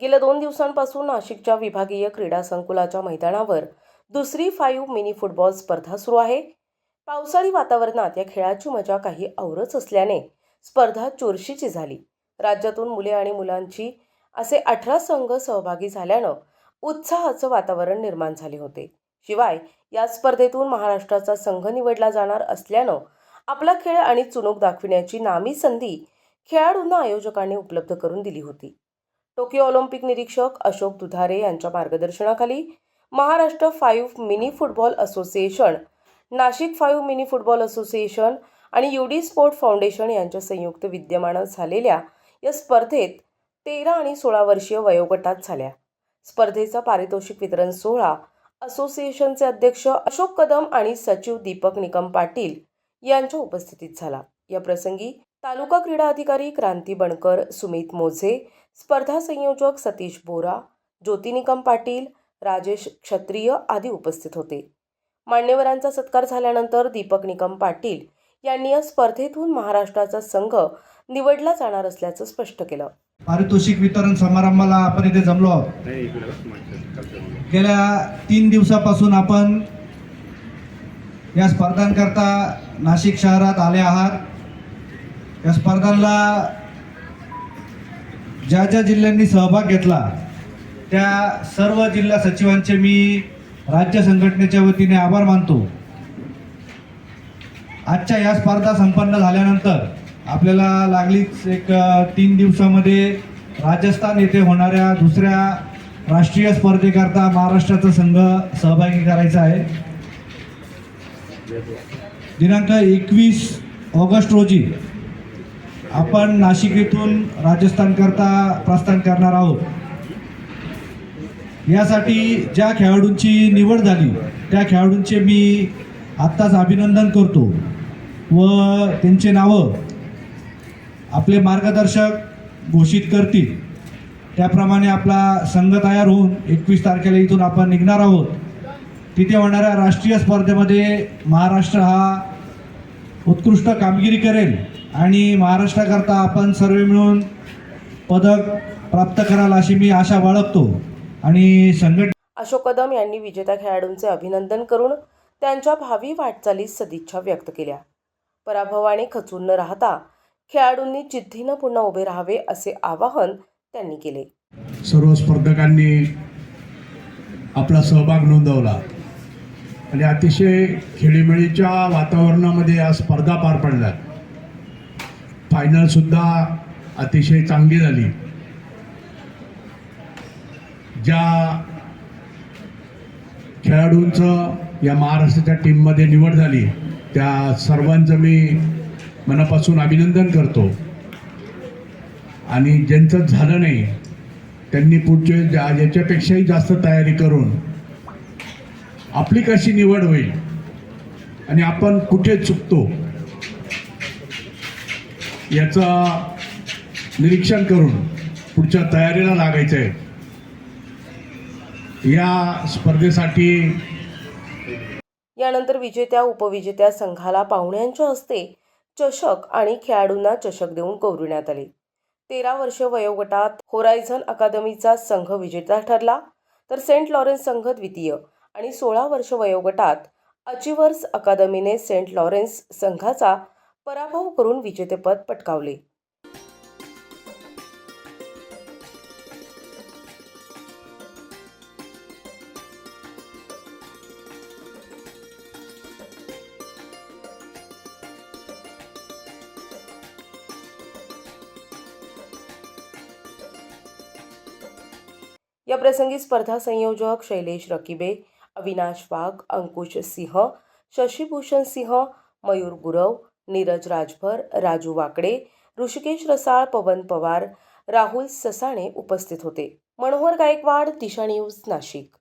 गेल्या दोन दिवसांपासून नाशिकच्या विभागीय क्रीडा संकुलाच्या मैदानावर दुसरी फाईव्ह मिनी फुटबॉल स्पर्धा सुरू आहे. पावसाळी वातावरणात या खेळाची मजा काही औरच असल्याने स्पर्धा चुरशीची झाली. राज्यातून मुले आणि मुलांची असे अठरा संघ सहभागी झाल्यानं उत्साहाचं वातावरण निर्माण झाले होते. शिवाय या स्पर्धेतून महाराष्ट्राचा संघ निवडला जाणार असल्यानं आपला खेळ आणि चुणूक दाखविण्याची नामी संधी खेळाडूंना आयोजकांनी उपलब्ध करून दिली होती. टोकियो ऑलिम्पिक निरीक्षक अशोक दुधारे यांच्या मार्गदर्शनाखाली Maharashtra five mini football association Nashik five mini football association आणि युडी स्पोर्ट फाउंडेशन यांच्या संयुक्त विद्यमानं झालेल्या या स्पर्धेत तेरा आणि सोळा वर्षीय वयोगटात झाल्या. स्पर्धेचा पारितोषिक वितरण सोहळा असोसिएशनचे अध्यक्ष अशोक कदम आणि सचिव दीपक निकम पाटील यांच्या उपस्थितीत झाला. या प्रसंगी तालुका क्रीडा अधिकारी क्रांती बणकर सुमित मोझे स्पर्धा संयोजक सतीश बोरा ज्योतिनिकम पाटील राजेश क्षत्रिय आदी उपस्थित होते. मान्यवरांचा सत्कार झाल्यानंतर दीपक निकम पाटील यांनी या स्पर्धेतून महाराष्ट्राचा संघ निवडला जाणार असल्याचं स्पष्ट केलं. पारितोषिक वितरण समारंभाला आपण इथे जमलो आहोत. गेल्या तीन दिवसापासून आपण या स्पर्धांकरता नाशिक शहरात आले आहात. या स्पर्धांना ज्या ज्या जिल्ह्यांनी सहभाग घेतला त्या सर्व जिल्हा सचिवांचे मी राज्य संघटनेच्या वतीने आभार मानतो. आजच्या या स्पर्धा संपन्न झाल्यानंतर आपल्याला लागलीच एक तीन दिवसामध्ये राजस्थान येथे होणाऱ्या दुसऱ्या राष्ट्रीय स्पर्धेकरता महाराष्ट्राचा संघ सहभागी करायचा आहे. दिनांक एकवीस ऑगस्ट रोजी आपण नाशिक येथून राजस्थानकरता प्रस्थान करणार आहोत. यासाठी ज्या खेळाडूंची निवड झाली त्या खेळाडूंचे मी आत्ताच अभिनंदन करतो व त्यांचे नावं आपले मार्गदर्शक घोषित करतील. त्याप्रमाणे आपला संघ तयार होऊन एकवीस तारखेला इथून आपण निघणार आहोत. तिथे होणाऱ्या राष्ट्रीय स्पर्धेमध्ये महाराष्ट्र हा उत्कृष्ट कामगिरी करेल आणि महाराष्ट्राकरता आपण सर्व मिळून पदक प्राप्त कराल अशी मी आशा बाळगतो. आणि संघट अशोक कदम यांनी विजेत्या खेळाडूंचे अभिनंदन करून त्यांच्या भावी वाटचालीस सदिच्छा व्यक्त केल्या. पराभवाने खचून न राहता खेळाडूंनी जिद्दीनं पुन्हा उभे राहावे असे आवाहन त्यांनी केले. सर्व स्पर्धकांनी आपला सहभाग नोंदवला. आणि अतिशय खेळीमेळीच्या वातावरणामध्ये या स्पर्धा पार पडल्या. फायनलसुद्धा अतिशय चांगली झाली. ज्या खेळाडूंचं या महाराष्ट्राच्या टीममध्ये निवड झाली त्या सर्वांचं मी मनापासून अभिनंदन करतो. आणि ज्यांचं झालं नाही त्यांनी पुढचे ज्या याच्यापेक्षाही जास्त तयारी करून आपली कशी निवड होईल? आणि आपण कुठे चुकतो? याचा निरीक्षण करून पुढच्या तयारीला लागायचं आहे या स्पर्धेसाठी यानंतर विजेत्या उपविजेत्या संघाला पाहुण्यांच्या हस्ते चषक आणि खेळाडूंना चषक देऊन गौरविण्यात आले. तेरा वर्ष वयोगटात होरायझन अकादमीचा संघ विजेता ठरला तर सेंट लॉरेन्स संघ द्वितीय. आणि सोळा वर्ष वयोगटात अचिवर्स अकादमीने सेंट लॉरेन्स संघाचा पराभव करून विजेतेपद पटकावले. या प्रसंगी स्पर्धा संयोजक शैलेश रकिबे अविनाश वाघ अंकुश सिंह शशीभूषण सिंह मयूर गुरव नीरज राजभर राजू वाकडे ऋषिकेश रसाळ पवन पवार राहुल ससाणे उपस्थित होते. मनोहर गायकवाड दिशा न्यूज नाशिक.